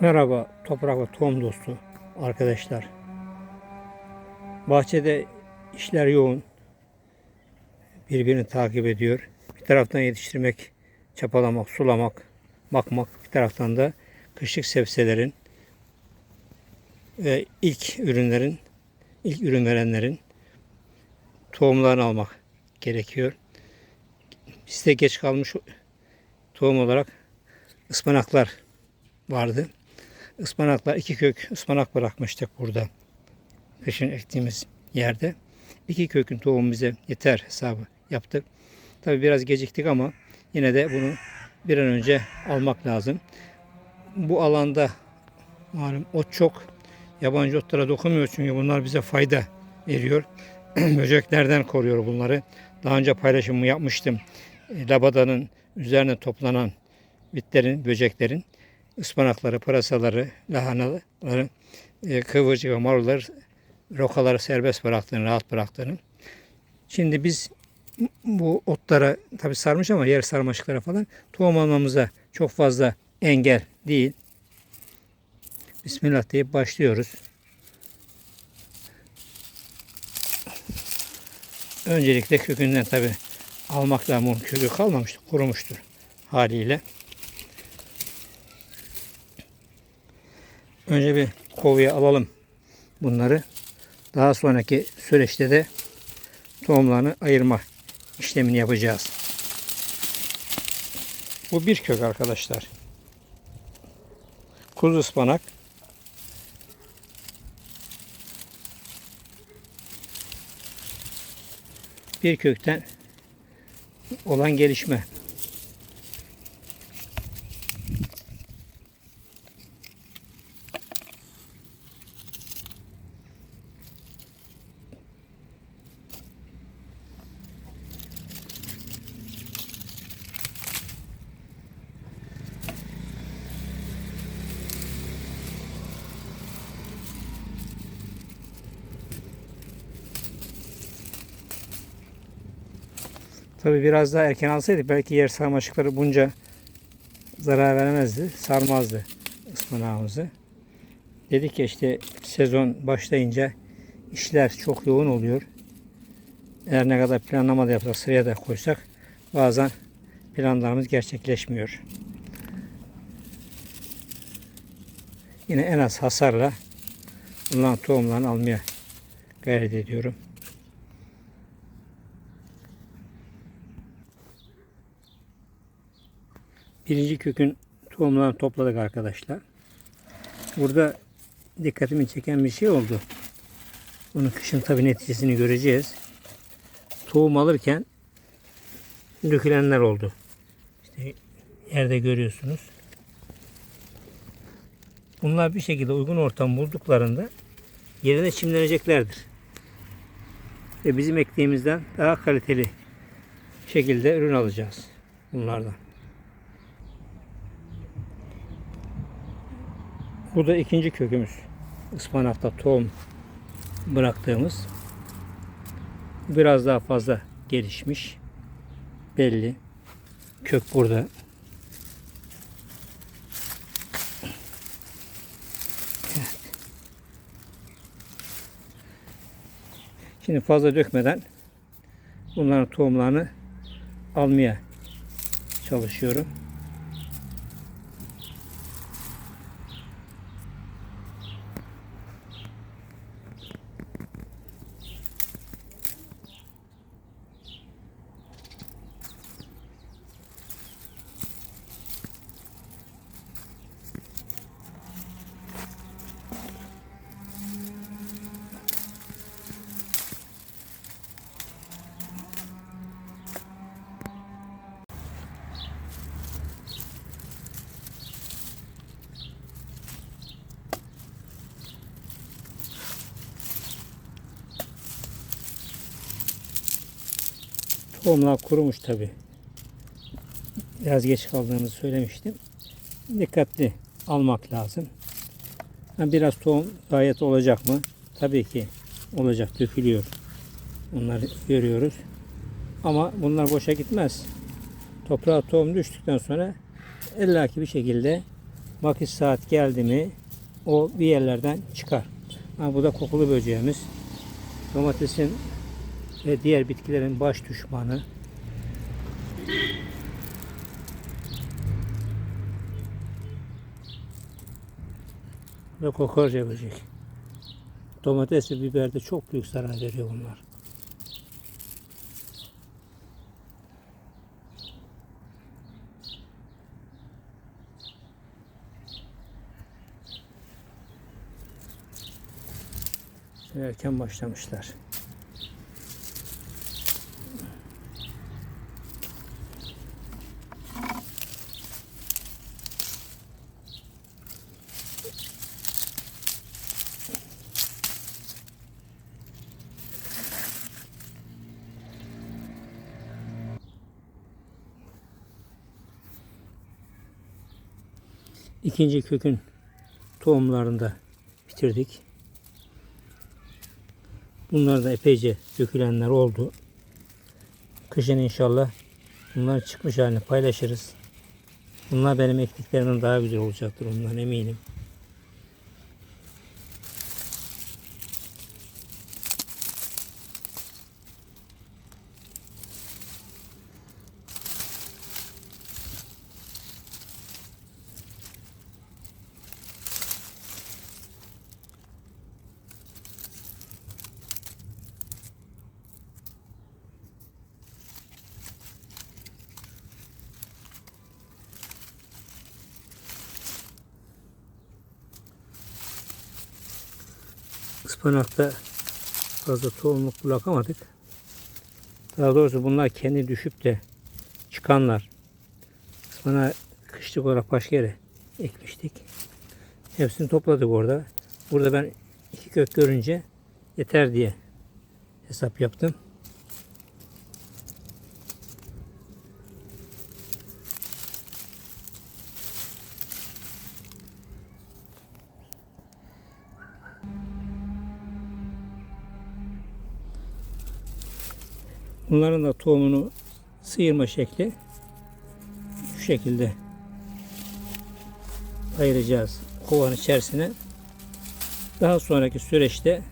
Merhaba toprak ve tohum dostu arkadaşlar. Bahçede işler yoğun. Birbirini takip ediyor. Bir taraftan yetiştirmek, çapalamak, sulamak, bakmak. Bir taraftan da kışlık sebzelerin ve ilk ürünlerin, ilk ürün verenlerin tohumlarını almak gerekiyor. Bizde geç kalmış tohum olarak ıspanaklar vardı. Ispanaklar iki kök ıspanak bırakmıştık burada. Kışın ektiğimiz yerde. İki kökün tohumu bize yeter hesabı yaptık. Tabi biraz geciktik ama yine de bunu bir an önce almak lazım. Bu alanda malum ot çok. Yabancı otlara dokunmuyor çünkü bunlar bize fayda veriyor. Böceklerden koruyor bunları. Daha önce paylaşımı yapmıştım. Labadanın üzerine toplanan bitlerin, böceklerin ıspanakları, pırasaları, lahanaları, e, kıvırcık ve marulları, rokaları serbest bıraktığını, rahat bıraktığını. Şimdi biz bu otlara tabi sarmış ama yer sarmaşıklara falan tohum almamıza çok fazla engel değil. Bismillah deyip başlıyoruz. Öncelikle kökünden tabi almak. Onun kökü kalmamıştır, kurumuştur haliyle. Önce bir kovaya alalım bunları. Daha sonraki süreçte de tohumlarını ayırma işlemini yapacağız. Bu bir kök arkadaşlar. Kuzu ıspanak. Bir kökten olan gelişme. Tabi biraz daha erken alsaydık belki yer sarmaşıkları bunca zarar veremezdi, sarmazdı ıspanağımızı. Dedik ya işte sezon başlayınca işler çok yoğun oluyor. Eğer ne kadar planlama da yapsak, sıraya da koysak bazen planlarımız gerçekleşmiyor. Yine en az hasarla bunların tohumlarını almaya gayret ediyorum. Birinci kökün tohumlarını topladık arkadaşlar. Burada dikkatimi çeken bir şey oldu. Bunun kışın tabi neticesini göreceğiz. Tohum alırken dökülenler oldu. İşte yerde görüyorsunuz. Bunlar bir şekilde uygun ortam bulduklarında yerine çimleneceklerdir. Ve bizim ektiğimizden daha kaliteli şekilde ürün alacağız bunlardan. Bu da ikinci kökümüz. Ispanakta tohum bıraktığımız. Biraz daha fazla gelişmiş. Belli. Kök burada. Evet. Şimdi fazla dökmeden bunların tohumlarını almaya çalışıyorum. Tohumlar kurumuş tabi. Biraz geç kaldığımızı söylemiştim. Dikkatli almak lazım. Ha, biraz tohum gayet olacak mı? Tabii ki olacak. Dökülüyor. Bunları görüyoruz. Ama bunlar boşa gitmez. Toprağa tohum düştükten sonra illaki bir şekilde vakit saat geldi mi o bir yerlerden çıkar. Ha, bu da kokulu böceğimiz. Domatesin ve diğer bitkilerin baş düşmanı. Ve kokorca böcek. Domates ve biberde çok büyük zarar veriyor bunlar. Erken başlamışlar. İkinci kökün tohumlarını da bitirdik. Bunlar da epeyce dökülenler oldu. Kışın inşallah bunlar çıkmış halini paylaşırız. Bunlar benim ektiklerimden daha güzel olacaktır ondan eminim. Ispanakta fazla tohumluk bırakamadık. Daha doğrusu bunlar kendi düşüp de çıkanlar. Ispanağı kışlık olarak başka yere ekmiştik. Hepsini topladık orada. Burada ben iki kök görünce yeter diye hesap yaptım. Bunların da tohumunu sıyırma şekli şu şekilde ayıracağız kovanın içerisine. Daha sonraki süreçte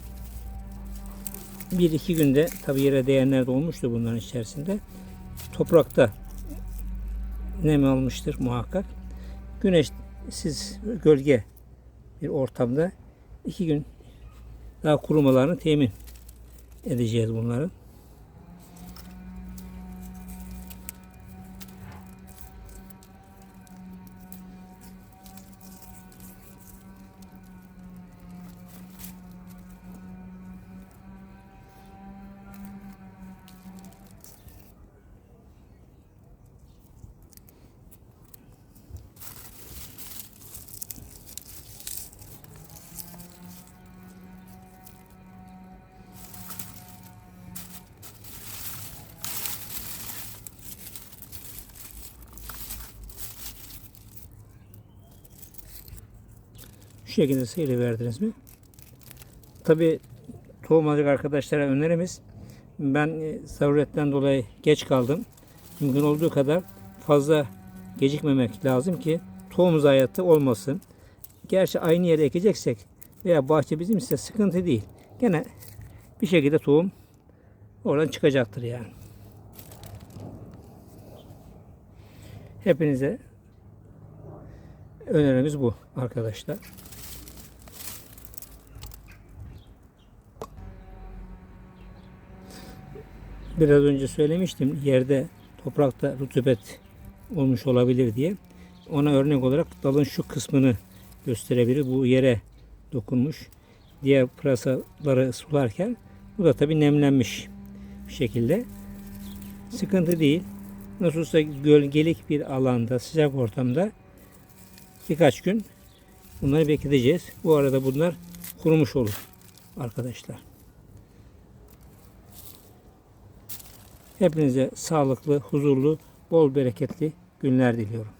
bir iki günde tabi yere değenler de olmuştu bunların içerisinde. Toprakta nem almıştır muhakkak. Güneş siz gölge bir ortamda iki gün daha kurumalarını temin edeceğiz bunların. Şekilde seyri verdiniz mi? Tabi tohumacık arkadaşlara önerimiz ben e, zaruretten dolayı geç kaldım. Mümkün olduğu kadar fazla gecikmemek lazım ki tohum zayiatı olmasın. Gerçi aynı yere ekeceksek veya bahçe bizim ise sıkıntı değil. Gene bir şekilde tohum oradan çıkacaktır yani. Hepinize önerimiz bu arkadaşlar. Biraz önce söylemiştim yerde toprakta rutubet olmuş olabilir diye. Ona örnek olarak dalın şu kısmını gösterebilir. Bu yere dokunmuş. Diğer pırasaları sularken bu da tabi nemlenmiş bir şekilde. Sıkıntı değil. Nasıl olsa gölgelik bir alanda, sıcak ortamda birkaç gün bunları bekleteceğiz. Bu arada bunlar kurumuş olur arkadaşlar. Hepinize sağlıklı, huzurlu, bol bereketli günler diliyorum.